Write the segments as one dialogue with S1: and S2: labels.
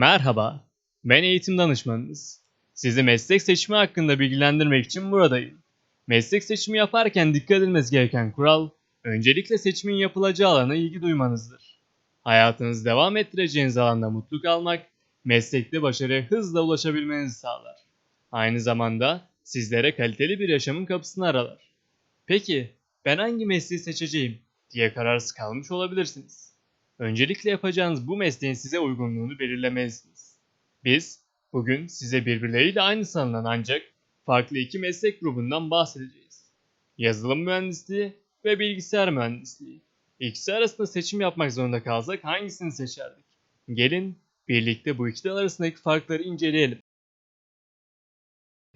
S1: Merhaba, ben eğitim danışmanınız. Sizi meslek seçimi hakkında bilgilendirmek için buradayım. Meslek seçimi yaparken dikkat edilmesi gereken kural, öncelikle seçimin yapılacağı alana ilgi duymanızdır. Hayatınızı devam ettireceğiniz alanda mutlu kalmak, meslekte başarıya hızla ulaşabilmenizi sağlar. Aynı zamanda sizlere kaliteli bir yaşamın kapısını aralar. Peki, ben hangi mesleği seçeceğim diye kararsız kalmış olabilirsiniz. Öncelikle yapacağınız bu mesleğin size uygunluğunu belirlemelisiniz. Biz bugün size birbirleriyle aynı sanılan ancak farklı iki meslek grubundan bahsedeceğiz. Yazılım mühendisliği ve bilgisayar mühendisliği. İkisi arasında seçim yapmak zorunda kalsak hangisini seçerdik? Gelin birlikte bu iki dal arasındaki farkları inceleyelim.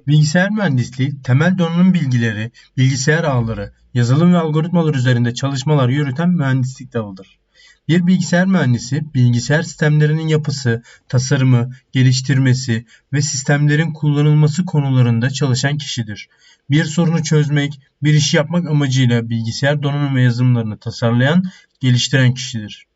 S2: Bilgisayar mühendisliği, temel donanım bilgileri, bilgisayar ağları, yazılım ve algoritmalar üzerinde çalışmalar yürüten mühendislik dalıdır. Bir bilgisayar mühendisi, bilgisayar sistemlerinin yapısı, tasarımı, geliştirmesi ve sistemlerin kullanılması konularında çalışan kişidir. Bir sorunu çözmek, bir işi yapmak amacıyla bilgisayar donanım ve yazılımlarını tasarlayan, geliştiren kişidir.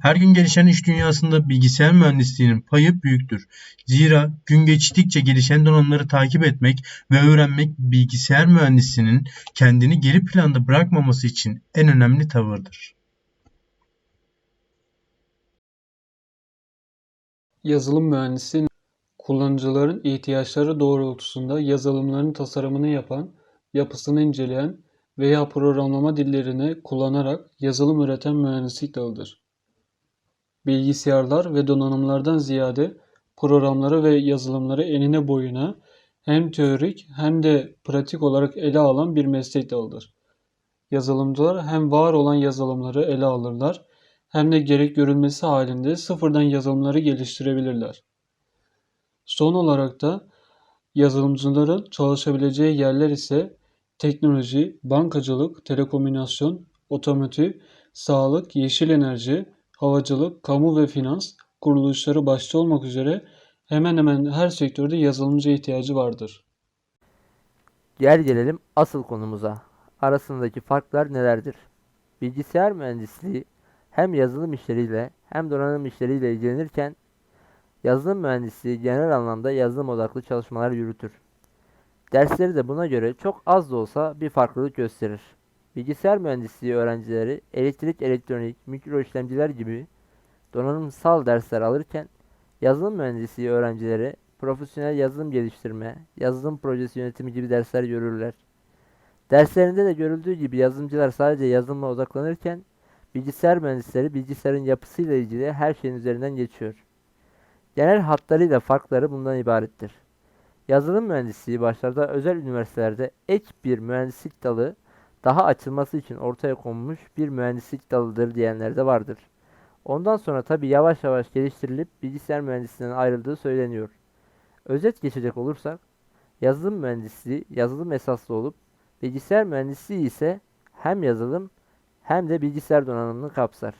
S2: Her gün gelişen iş dünyasında bilgisayar mühendisliğinin payı büyüktür. Zira gün geçtikçe gelişen donanımları takip etmek ve öğrenmek bilgisayar mühendisinin kendini geri planda bırakmaması için en önemli tavırdır.
S3: Yazılım mühendisi kullanıcıların ihtiyaçları doğrultusunda yazılımların tasarımını yapan, yapısını inceleyen veya programlama dillerini kullanarak yazılım üreten mühendislik dalıdır. Bilgisayarlar ve donanımlardan ziyade programları ve yazılımları enine boyuna hem teorik hem de pratik olarak ele alan bir meslek dalıdır. Yazılımcılar hem var olan yazılımları ele alırlar hem de gerek görülmesi halinde sıfırdan yazılımları geliştirebilirler. Son olarak da yazılımcıların çalışabileceği yerler ise teknoloji, bankacılık, telekomünikasyon, otomotiv, sağlık, yeşil enerji, havacılık, kamu ve finans kuruluşları başta olmak üzere hemen hemen her sektörde yazılımcı ihtiyacı vardır.
S4: Gel gelelim asıl konumuza. Arasındaki farklar nelerdir? Bilgisayar mühendisliği hem yazılım işleriyle hem donanım işleriyle ilgilenirken yazılım mühendisliği genel anlamda yazılım odaklı çalışmalar yürütür. Dersleri de buna göre çok az da olsa bir farklılık gösterir. Bilgisayar mühendisliği öğrencileri elektrik, elektronik, mikro işlemciler gibi donanımsal dersler alırken yazılım mühendisliği öğrencileri profesyonel yazılım geliştirme, yazılım projesi yönetimi gibi dersler görürler. Derslerinde de görüldüğü gibi yazılımcılar sadece yazılıma odaklanırken bilgisayar mühendisleri bilgisayarın yapısıyla ilgili her şeyin üzerinden geçiyor. Genel hatlarıyla farkları bundan ibarettir. Yazılım mühendisliği başlarda özel üniversitelerde ek bir mühendislik dalı daha açılması için ortaya konmuş bir mühendislik dalıdır diyenler de vardır. Ondan sonra tabi yavaş yavaş geliştirilip bilgisayar mühendisliğinden ayrıldığı söyleniyor. Özet geçecek olursak, yazılım mühendisliği yazılım esaslı olup bilgisayar mühendisliği ise hem yazılım hem de bilgisayar donanımını kapsar.